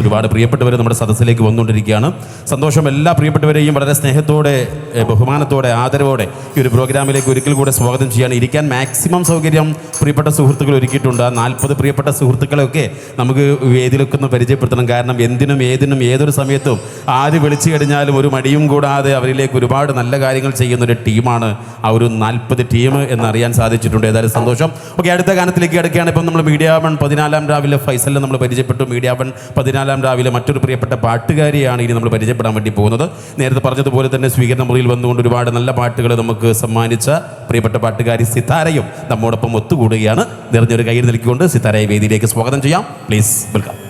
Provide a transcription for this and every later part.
ഒരുപാട് പ്രിയപ്പെട്ടവർ നമ്മുടെ സദസ്സിലേക്ക് വന്നുകൊണ്ടിരിക്കുകയാണ്. സന്തോഷം എല്ലാ പ്രിയപ്പെട്ടവരെയും വളരെ സ്നേഹത്തോടെ ബഹുമാനത്തോടെ ആദരവോടെ ഈ ഒരു പ്രോഗ്രാമിലേക്ക് ഒരിക്കൽ കൂടെ സ്വാഗതം ചെയ്യാണ് ഇരിക്കാൻ മാക്സിമം സൗകര്യം പ്രിയപ്പെട്ട സുഹൃത്തുക്കൾ ഒരുക്കിയിട്ടുണ്ട്. ആ നാൽപ്പത് പ്രിയപ്പെട്ട സുഹൃത്തുക്കളെയൊക്കെ നമുക്ക് വേദിയിലൊക്കെ ഒന്ന് പരിചയപ്പെടുത്തണം. കാരണം എന്തിനും ഏതിനും ഏതൊരു സമയത്തും ആര് വിളിച്ചു കഴിഞ്ഞാലും ഒരു മടിയും കൂടാതെ അവരിലേക്ക് ഒരുപാട് നല്ല കാര്യങ്ങൾ ചെയ്യുന്ന ഒരു ടീമാണ് ആ ഒരു നാൽപ്പത് ടീം എന്നറിയാൻ സാധിച്ചിട്ടുണ്ട്. ഏതായാലും സന്തോഷം. ഓക്കെ അടുത്ത ഗാനത്തിലേക്ക് കിടക്കുകയാണ്. ഇപ്പം നമ്മൾ മീഡിയ വൺ പതിനാലാം രാവിലെ ഫൈസലിൽ നമ്മൾ പരിചയപ്പെട്ടു. മീഡിയ വൺ പതിനാലാം രാവിലെ മറ്റൊരു പ്രിയപ്പെട്ട പാട്ടുകാരിയാണ് ഇനി നമ്മൾ പരിചയപ്പെടാൻ വേണ്ടി പോകുന്നത്. നേരത്തെ പറഞ്ഞതുപോലെ തന്നെ സ്വീകരണ മുറിയിൽ വന്നുകൊണ്ട് ഒരുപാട് നല്ല പാട്ടുകൾ നമുക്ക് സമ്മാനിച്ച പ്രിയപ്പെട്ട പാട്ടുകാരി സിതാരയും നമ്മോടൊപ്പം ഒത്തുകൂടുകയാണ്. നിറഞ്ഞൊരു കയ്യിൽ നിൽക്കിക്കൊണ്ട് സിതാരയെ വേദിയിലേക്ക് സ്വാഗതം ചെയ്യാം. Please welcome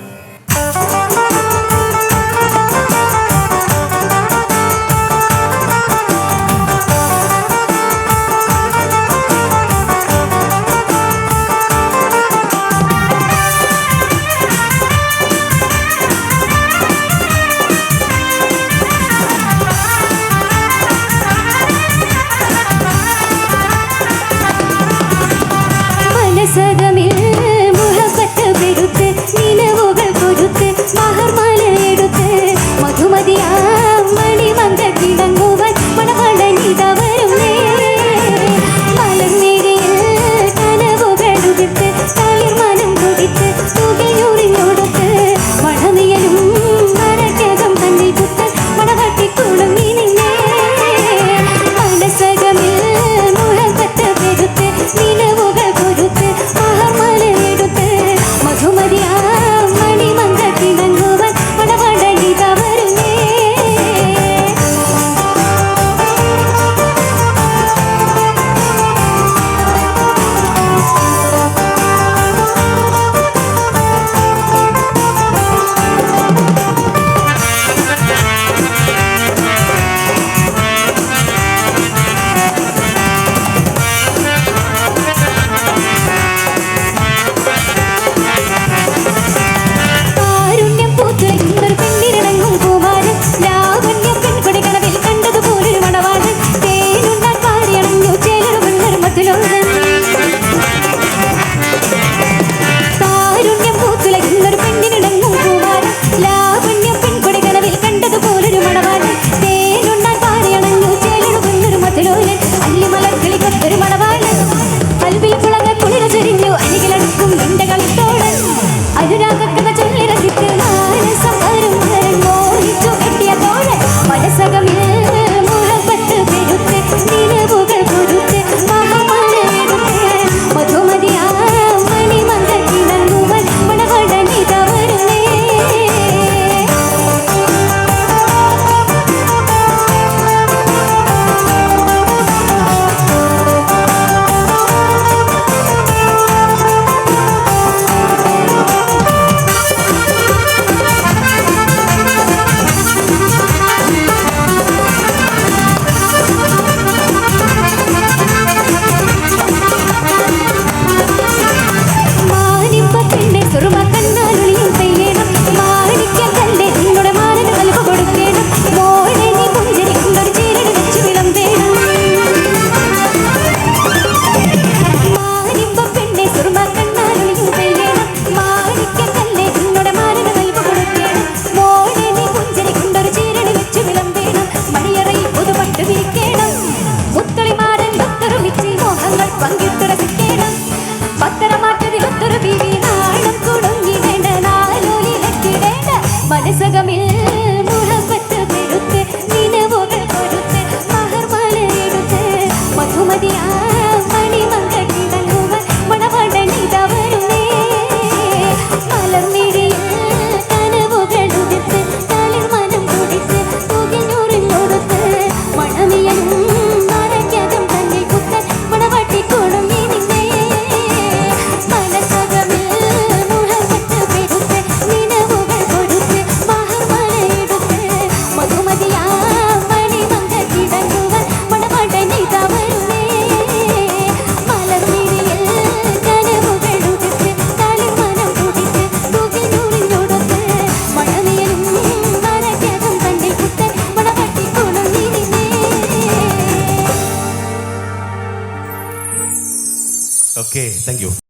这个名 Okay, thank you.